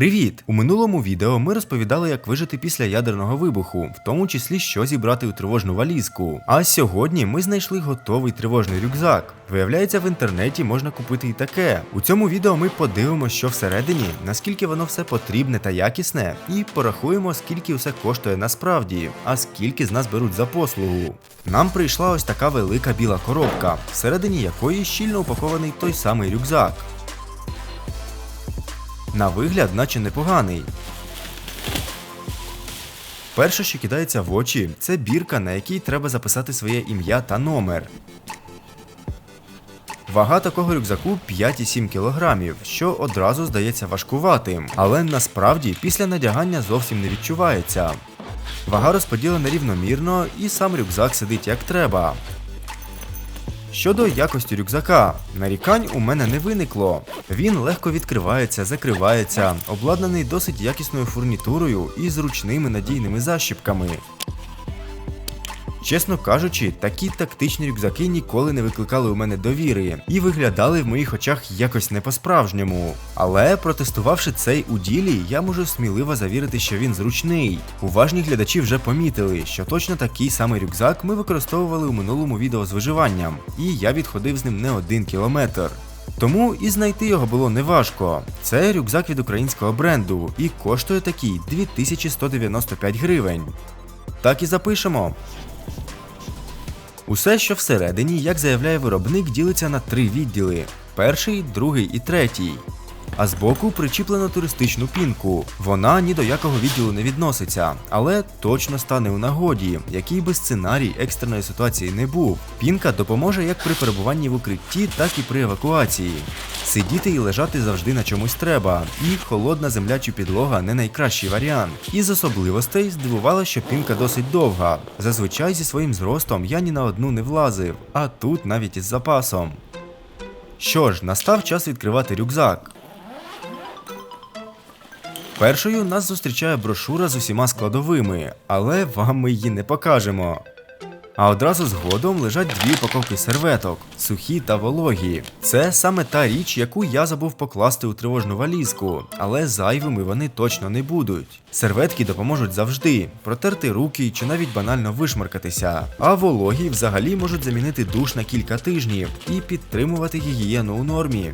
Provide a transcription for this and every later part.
Привіт! У минулому відео ми розповідали, як вижити після ядерного вибуху, в тому числі що зібрати у тривожну валізку. А сьогодні ми знайшли готовий тривожний рюкзак. Виявляється, в інтернеті можна купити і таке. У цьому відео ми подивимося, що всередині, наскільки воно все потрібне та якісне, і порахуємо, скільки все коштує насправді, а скільки з нас беруть за послугу. Нам прийшла ось така велика біла коробка, всередині якої щільно упакований той самий рюкзак. На вигляд, наче непоганий. Перше, що кидається в очі, це бірка, на якій треба записати своє ім'я та номер. Вага такого рюкзаку 5,7 кг, що одразу здається важкуватим, але насправді після надягання зовсім не відчувається. Вага розподілена рівномірно і сам рюкзак сидить як треба. Щодо якості рюкзака, нарікань у мене не виникло. Він легко відкривається, закривається, обладнаний досить якісною фурнітурою і зручними надійними защіпками. Чесно кажучи, такі тактичні рюкзаки ніколи не викликали у мене довіри і виглядали в моїх очах якось не по-справжньому. Але протестувавши цей у ділі, я можу сміливо завірити, що він зручний. Уважні глядачі вже помітили, що точно такий самий рюкзак ми використовували у минулому відео з виживанням, і я відходив з ним не один кілометр. Тому і знайти його було неважко. Це рюкзак від українського бренду і коштує такий 2195 гривень. Так і запишемо. Усе, що всередині, як заявляє виробник, ділиться на три відділи: перший, другий і третій. А збоку причіплено туристичну пінку. Вона ні до якого відділу не відноситься, але точно стане у нагоді, який би сценарій екстреної ситуації не був. Пінка допоможе як при перебуванні в укритті, так і при евакуації. Сидіти і лежати завжди на чомусь треба, і холодна земля чи підлога не найкращий варіант. Із особливостей здивувало, що пінка досить довга. Зазвичай зі своїм зростом я ні на одну не влазив, а тут навіть із запасом. Що ж, настав час відкривати рюкзак. Першою нас зустрічає брошура з усіма складовими, але вам ми її не покажемо. А одразу згодом лежать дві упаковки серветок, сухі та вологі. Це саме та річ, яку я забув покласти у тривожну валізку, але зайвими вони точно не будуть. Серветки допоможуть завжди протерти руки чи навіть банально вишмаркатися. А вологі взагалі можуть замінити душ на кілька тижнів і підтримувати гігієну у нормі.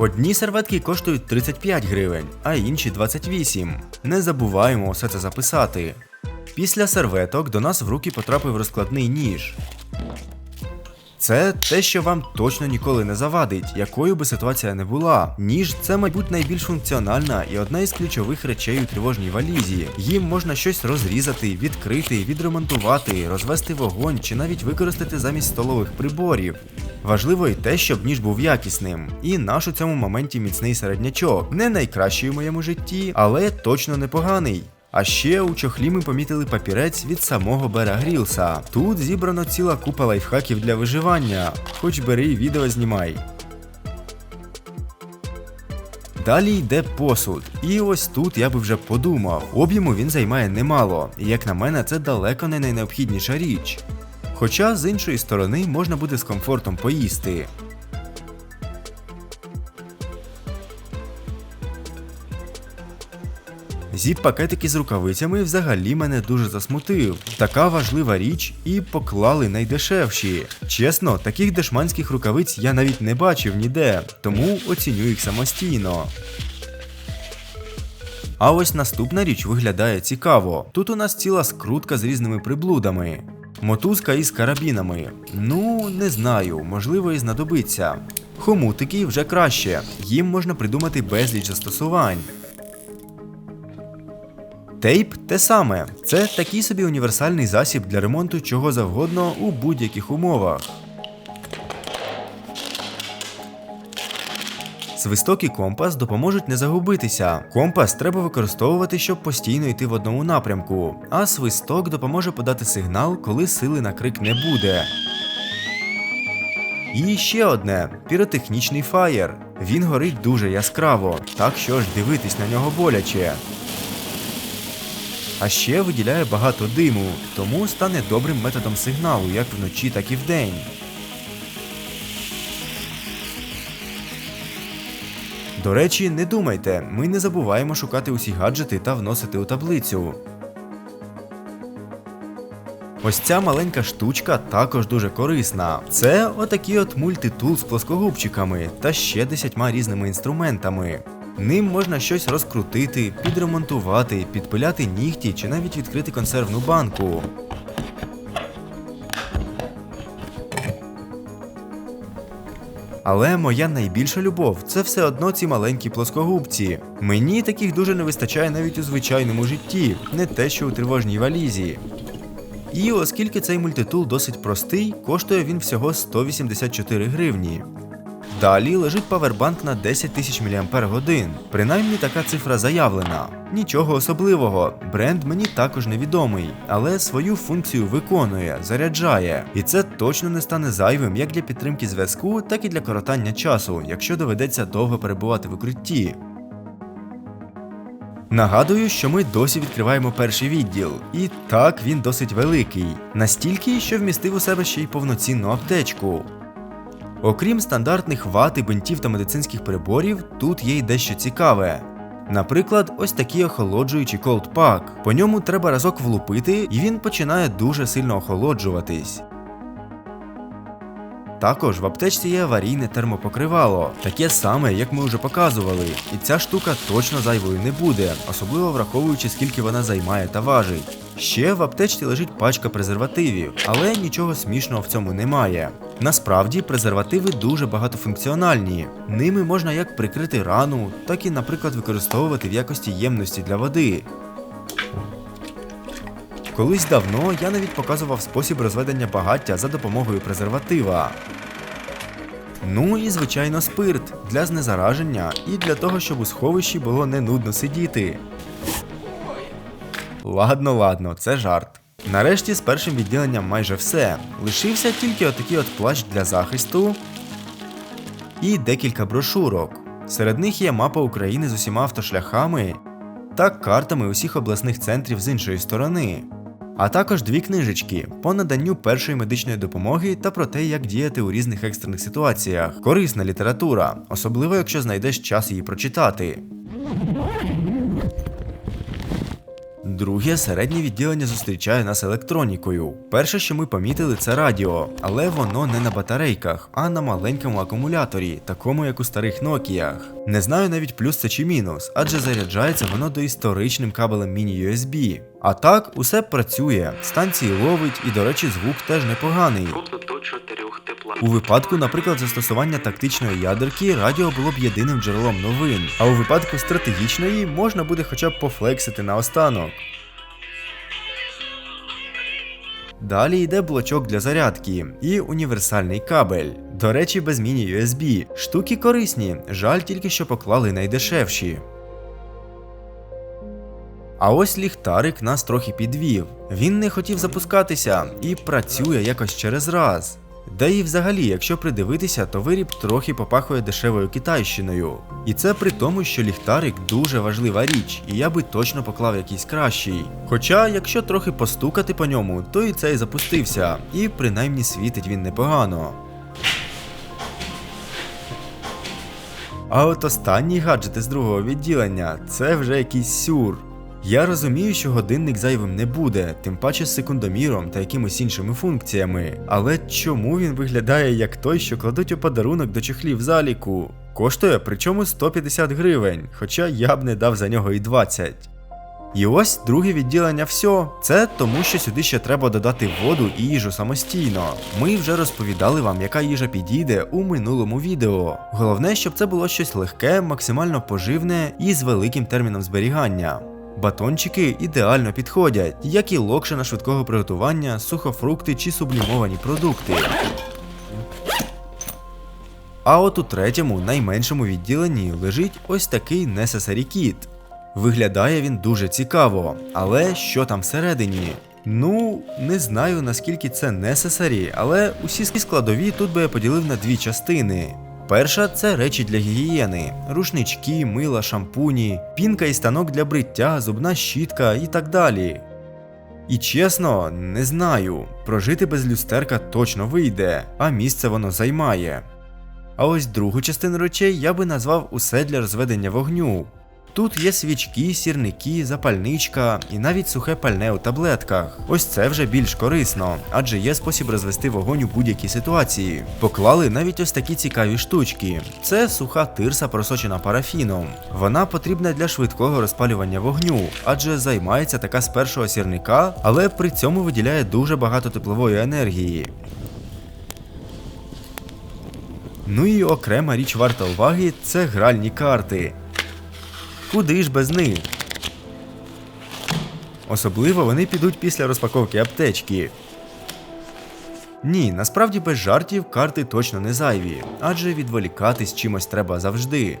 Одні серветки коштують 35 гривень, а інші 28. Не забуваємо все це записати. Після серветок до нас в руки потрапив розкладний ніж. Це те, що вам точно ніколи не завадить, якою би ситуація не була. Ніж це, мабуть, найбільш функціональна і одна із ключових речей у тривожній валізі. Їм можна щось розрізати, відкрити, відремонтувати, розвести вогонь чи навіть використати замість столових приборів. Важливо і те, щоб ніж був якісним. І наш у цьому моменті міцний середнячок. Не найкращий у моєму житті, але точно непоганий. А ще у чохлі ми помітили папірець від самого Бера Грілса. Тут зібрано ціла купа лайфхаків для виживання, хоч бери і відео знімай. Далі йде посуд. І ось тут я би вже подумав. Об'єму він займає немало, і як на мене, це далеко не найнеобхідніша річ. Хоча з іншої сторони можна буде з комфортом поїсти. Зіп-пакетики з рукавицями взагалі мене дуже засмутив. Така важлива річ і поклали найдешевші. Чесно, таких дешманських рукавиць я навіть не бачив ніде, тому оціню їх самостійно. А ось наступна річ виглядає цікаво. Тут у нас ціла скрутка з різними приблудами. Мотузка із карабінами. Ну, не знаю, можливо, і знадобиться. Хомутики вже краще, їм можна придумати безліч застосувань. Тейп те саме. Це такий собі універсальний засіб для ремонту чого завгодно у будь-яких умовах. Свисток і компас допоможуть не загубитися. Компас треба використовувати, щоб постійно йти в одному напрямку, а свисток допоможе подати сигнал, коли сили на крик не буде. І ще одне піротехнічний фаєр. Він горить дуже яскраво, так що ж дивитись на нього боляче. А ще виділяє багато диму, тому стане добрим методом сигналу як вночі, так і вдень. До речі, не думайте, ми не забуваємо шукати усі гаджети та вносити у таблицю. Ось ця маленька штучка також дуже корисна. Це отакий от мультитул з плоскогубчиками та ще десятьма різними інструментами. Ним можна щось розкрутити, підремонтувати, підпиляти нігті чи навіть відкрити консервну банку. Але моя найбільша любов це все одно ці маленькі плоскогубці. Мені таких дуже не вистачає навіть у звичайному житті, не те, що у тривожній валізі. І оскільки цей мультитул досить простий, коштує він всього 184 гривні. Далі лежить павербанк на 10 тисяч мАч. Принаймні така цифра заявлена. Нічого особливого, бренд мені також невідомий, але свою функцію виконує, заряджає. І це точно не стане зайвим як для підтримки зв'язку, так і для коротання часу, якщо доведеться довго перебувати в укритті. Нагадую, що ми досі відкриваємо перший відділ, і так він досить великий, настільки, що вмістив у себе ще й повноцінну аптечку. Окрім стандартних вати, бинтів та медицинських приборів, тут є й дещо цікаве. Наприклад, ось такий охолоджуючий колдпак. По ньому треба разок влупити, і він починає дуже сильно охолоджуватись. Також в аптечці є аварійне термопокривало, таке саме, як ми вже показували, і ця штука точно зайвою не буде, особливо враховуючи, скільки вона займає та важить. Ще в аптечці лежить пачка презервативів, але нічого смішного в цьому немає. Насправді презервативи дуже багатофункціональні. Ними можна як прикрити рану, так і, наприклад, використовувати в якості ємності для води. Колись давно я навіть показував спосіб розведення багаття за допомогою презерватива. Ну і звичайно спирт для знезараження і для того, щоб у сховищі було не нудно сидіти. Ладно, ладно, це жарт. Нарешті з першим відділенням майже все. Лишився тільки отакий от плащ для захисту і декілька брошурок. Серед них є мапа України з усіма автошляхами та картами усіх обласних центрів з іншої сторони. А також дві книжечки по наданню першої медичної допомоги та про те, як діяти у різних екстрених ситуаціях. Корисна література, особливо якщо знайдеш час її прочитати. Друге середнє відділення зустрічає нас електронікою. Перше, що ми помітили, це радіо, але воно не на батарейках, а на маленькому акумуляторі, такому як у старих Нокіях. Не знаю навіть плюс це чи мінус, адже заряджається воно до історичним кабелем міні-USB. А так, усе працює, станції ловить і, до речі, звук теж непоганий. У випадку, наприклад, застосування тактичної ядерки, радіо було б єдиним джерелом новин, а у випадку стратегічної можна буде хоча б пофлексити наостанок. Далі йде блочок для зарядки і універсальний кабель. До речі, без міні-USB. Штуки корисні, жаль тільки що поклали найдешевші. А ось ліхтарик нас трохи підвів. Він не хотів запускатися і працює якось через раз. Да і взагалі, якщо придивитися, то виріб трохи попахує дешевою китайщиною. І це при тому, що ліхтарик дуже важлива річ, і я би точно поклав якийсь кращий. Хоча, якщо трохи постукати по ньому, то і цей запустився, і принаймні світить він непогано. А от останні гаджети з другого відділення це вже якийсь сюр. Я розумію, що годинник зайвим не буде, тим паче з секундоміром та якимись іншими функціями. Але чому він виглядає як той, що кладуть у подарунок до чехлів заліку? Коштує причому 150 гривень, хоча я б не дав за нього і 20. І ось друге відділення все. Це тому, що сюди ще треба додати воду і їжу самостійно. Ми вже розповідали вам, яка їжа підійде у минулому відео. Головне, щоб це було щось легке, максимально поживне і з великим терміном зберігання. Батончики ідеально підходять, як і локшина швидкого приготування, сухофрукти чи сублімовані продукти. А от у третьому, найменшому відділенні лежить ось такий Necessary Kit. Виглядає він дуже цікаво, але що там всередині? Ну, не знаю наскільки це necessary, але усі складові тут би я поділив на дві частини. Перша це речі для гігієни: рушнички, мила, шампуні, пінка і станок для бриття, зубна щітка і так далі. І чесно, не знаю, прожити без люстерка точно вийде, а місце воно займає. А ось другу частину речей я би назвав усе для розведення вогню. Тут є свічки, сірники, запальничка і навіть сухе пальне у таблетках. Ось це вже більш корисно, адже є спосіб розвести вогонь у будь-якій ситуації. Поклали навіть ось такі цікаві штучки. Це суха тирса, просочена парафіном. Вона потрібна для швидкого розпалювання вогню, адже займається така з першого сірника, але при цьому виділяє дуже багато теплової енергії. Ну і окрема річ варта уваги це гральні карти. Куди ж без них? Особливо вони підуть після розпаковки аптечки. Ні, насправді без жартів карти точно не зайві, адже відволікатись чимось треба завжди.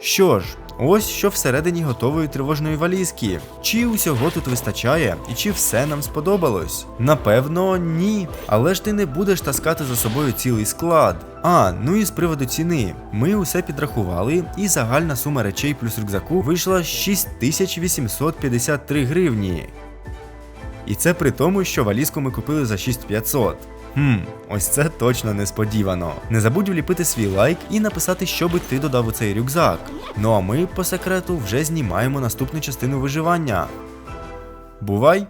Що ж, ось що всередині готової тривожної валізки. Чи усього тут вистачає, і чи все нам сподобалось? Напевно, ні. Але ж ти не будеш таскати за собою цілий склад. А, ну і з приводу ціни. Ми усе підрахували, і загальна сума речей плюс рюкзаку вийшла 6853 гривні. І це при тому, що валізку ми купили за 6500. Хм, ось це точно несподівано. Не забудь вліпити свій лайк і написати, що би ти додав у цей рюкзак. Ну а ми, по секрету, вже знімаємо наступну частину виживання. Бувай!